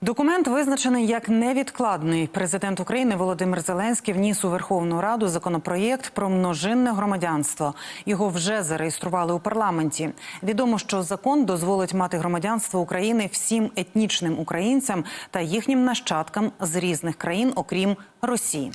Документ визначений як невідкладний. Президент України Володимир Зеленський вніс у Верховну Раду законопроєкт про множинне громадянство. Його вже зареєстрували у парламенті. Відомо, що закон дозволить мати громадянство України всім етнічним українцям та їхнім нащадкам з різних країн, окрім Росії.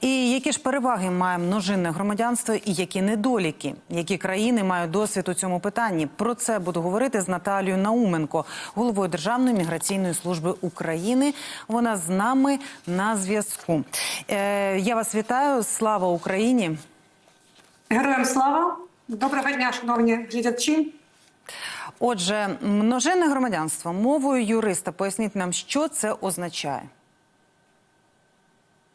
І які ж переваги має множинне громадянство, і які недоліки, які країни мають досвід у цьому питанні? Про це буду говорити з Наталією Науменко, головою Державної міграційної служби України. Вона з нами на зв'язку. Е, я вас вітаю. Слава Україні! Героям слава! Доброго дня, шановні глядачі. Отже, множинне громадянство мовою юриста. Поясніть нам, що це означає.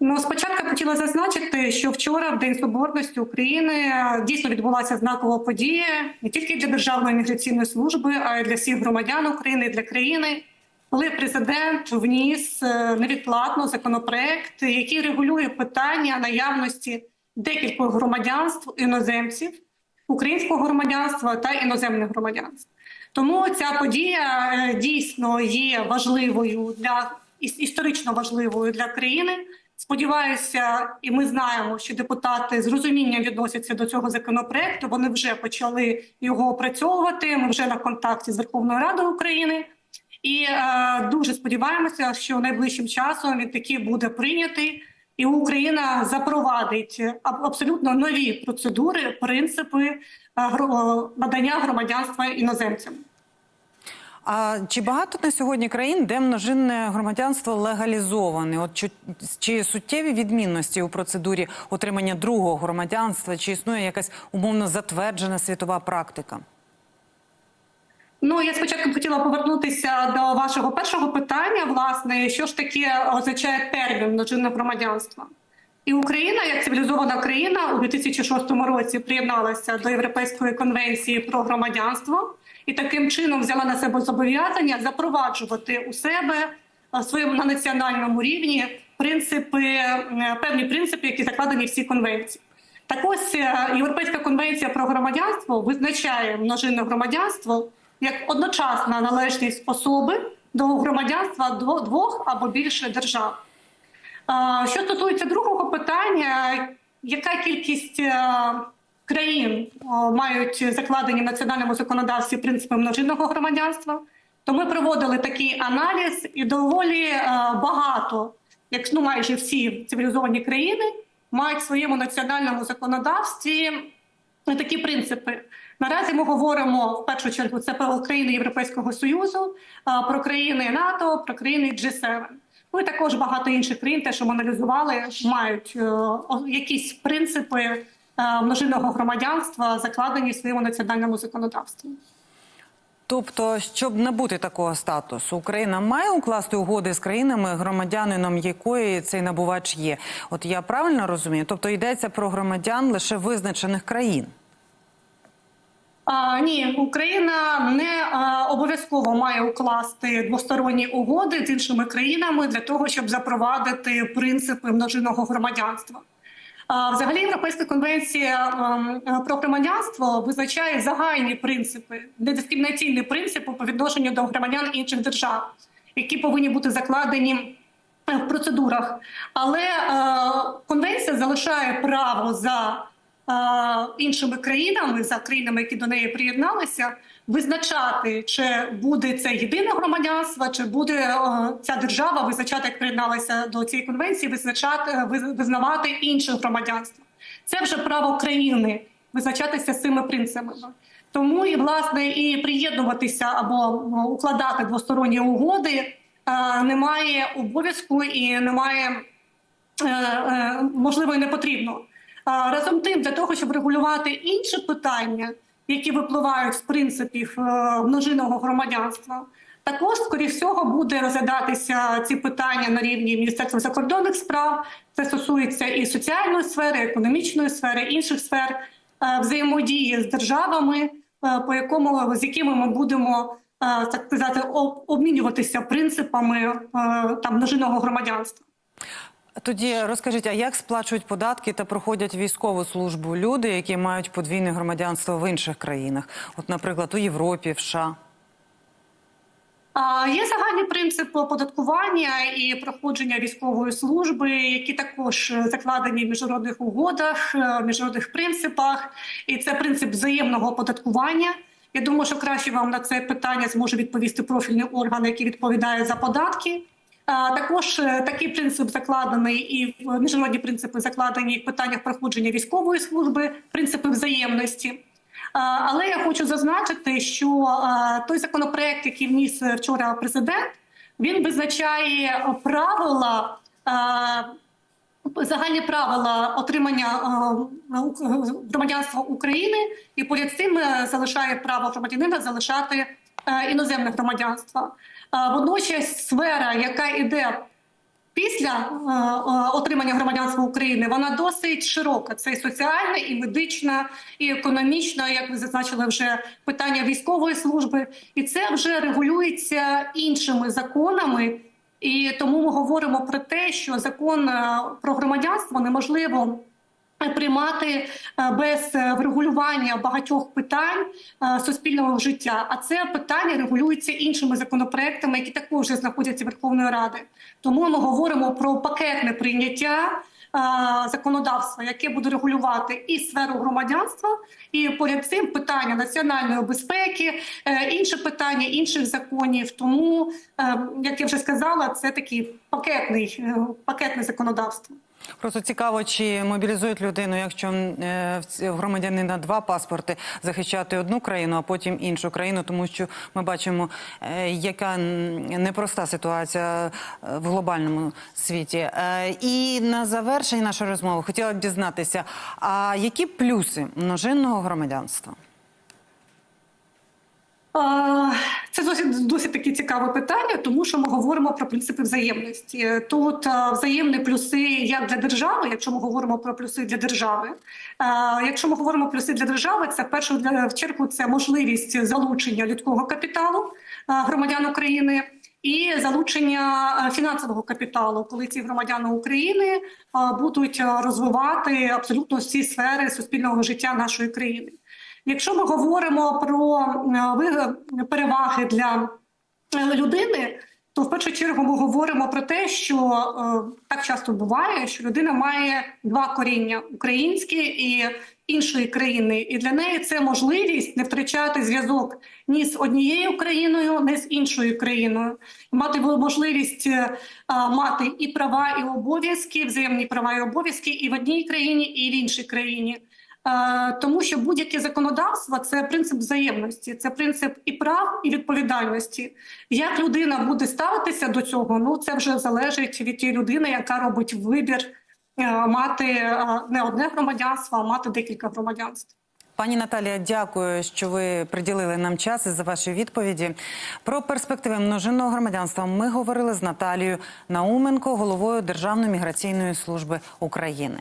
Ну, спочатку хотіла зазначити, що вчора, в День Соборності України, дійсно відбулася знакова подія не тільки для Державної міграційної служби, а й для всіх громадян України, для країни, коли президент вніс е, невідплатно законопроект, який регулює питання наявності декількох громадянств іноземців, українського громадянства та іноземних громадянств. Тому ця подія е, дійсно є важливою для історично важливою для країни. Сподіваюся, і ми знаємо, що депутати з розумінням відносяться до цього законопроекту. Вони вже почали його опрацьовувати. Ми вже на контакті з Верховною Радою України, і е, дуже сподіваємося, що найближчим часом він таки буде прийнятий, і Україна запровадить абсолютно нові процедури, принципи е, надання громадянства іноземцям. А чи багато на сьогодні країн, де множинне громадянство легалізоване? От чи, чи суттєві відмінності у процедурі отримання другого громадянства? Чи існує якась умовно затверджена світова практика? Ну, я спочатку хотіла повернутися до вашого першого питання. Власне, що ж таке означає термін множинне громадянство? І Україна, як цивілізована країна, у 2006 році приєдналася до Європейської конвенції про громадянство і таким чином взяла на себе зобов'язання запроваджувати у себе е, своєму на національному рівні принципи, е, певні принципи, які закладені в цій конвенції. Так ось е, Європейська конвенція про громадянство визначає множинне громадянство як одночасна належність особи до громадянства дво- двох або більше держав. Що стосується другого питання, яка кількість країн е, мають закладені в національному законодавстві принципи множинного громадянства, то ми проводили такий аналіз, і доволі е, багато, як ну майже всі цивілізовані країни, мають в своєму національному законодавстві Ну, такі принципи. Наразі ми говоримо в першу чергу це про країни Європейського Союзу, про країни НАТО, про країни G7. Ну і також багато інших країн, те, що ми аналізували, мають е, якісь принципи е, множинного громадянства, закладені в своєму національному законодавстві. Тобто, щоб набути такого статусу, Україна має укласти угоди з країнами, громадянином якої цей набувач є. От я правильно розумію? Тобто йдеться про громадян лише визначених країн. А, ні, Україна не а, обов'язково має укласти двосторонні угоди з іншими країнами для того, щоб запровадити принципи множинного громадянства. Взагалі, Європейська конвенція ем, е, про громадянство визначає загальні принципи, недискримінаційні принципи по відношенню до громадян інших держав, які повинні бути закладені е, в процедурах. Але е, конвенція залишає право за іншими країнами, за країнами, які до неї приєдналися, визначати, чи буде це єдине громадянство, чи буде е, ця держава визначати, як приєдналася до цієї конвенції, визначати е, визнавати інше громадянство. Це вже право країни визначатися цими принципами. Тому і власне і приєднуватися або е, укладати двосторонні угоди немає обов'язку і немає можливо і не потрібно. Разом тим, для того, щоб регулювати інші питання, які випливають з принципів е, множинного громадянства, також, скоріш всього, буде розглядатися ці питання на рівні Міністерства закордонних справ. Це стосується і соціальної сфери, економічної сфери, інших сфер е, взаємодії з державами, е, по якому з якими ми будемо так сказати об- обмінюватися принципами там множинного громадянства. Тоді розкажіть, а як сплачують податки та проходять військову службу люди, які мають подвійне громадянство в інших країнах? От, наприклад, у Європі, в США? Є загальні принципи оподаткування і проходження військової служби, які також закладені в міжнародних угодах, е, міжнародних принципах. І це принцип взаємного оподаткування. Я думаю, що краще вам на це питання зможе відповісти профільний орган, який відповідає за податки. Також е, такий принцип закладений і в міжнародні принципи закладені в питаннях проходження військової служби, принципи взаємності. Але я хочу зазначити, що той законопроект, який вніс вчора президент, він визначає правила. Загальні правила отримання громадянства України і поряд цим е, залишає право громадянина залишати е, іноземне громадянство. Водночас сфера, яка йде після е, е, отримання громадянства України, вона досить широка. Це і соціальна, і медична, і економічна, як ви зазначили, вже питання військової служби, і це вже регулюється іншими законами. І тому ми говоримо про те, що закон е, про громадянство неможливо приймати е, без е, врегулювання багатьох питань е, суспільного життя. А це питання регулюється іншими законопроектами, які також знаходяться Верховної Ради. Тому ми говоримо про пакетне прийняття. Законодавства, яке буде регулювати і сферу громадянства, і поряд цим питання національної безпеки, інші питання інших законів. Тому, як я вже сказала, це такий пакетний пакетне законодавство. Просто цікаво, чи мобілізують людину, якщо е, в громадянина два паспорти захищати одну країну, а потім іншу країну, тому що ми бачимо, е, яка непроста ситуація е, в глобальному світі. І на завершення нашої розмови хотіла б дізнатися, а які плюси множинного громадянства? Це досить досить таке цікаве питання, тому що ми говоримо про принципи взаємності. Тут взаємні плюси як для держави, якщо ми говоримо про плюси для держави. Якщо ми говоримо плюси для держави, це в першу чергу це можливість залучення людського капіталу громадян України. І залучення фінансового капіталу, коли ці громадяни України будуть розвивати абсолютно всі сфери суспільного життя нашої країни. Якщо ми говоримо про е, ви- переваги для е, людини, то в першу чергу ми говоримо про те, що е, так часто буває, що людина має два коріння українське і іншої країни, і для неї це можливість не втрачати зв'язок ні з однією країною, ні з іншою країною, мати можливість е, мати і права, і обов'язки, взаємні права і обов'язки і в одній країні, і в іншій країні. Е, Тому що будь-яке законодавство це принцип взаємності, це принцип і прав, і відповідальності. Як людина буде ставитися до цього? Ну це вже залежить від тієї людини, яка робить вибір е, мати е, не одне громадянство, а мати декілька громадянств. Пані Наталія, дякую, що ви приділили нам час і за ваші відповіді. Про перспективи множинного громадянства ми говорили з Наталією Науменко, головою Державної міграційної служби України.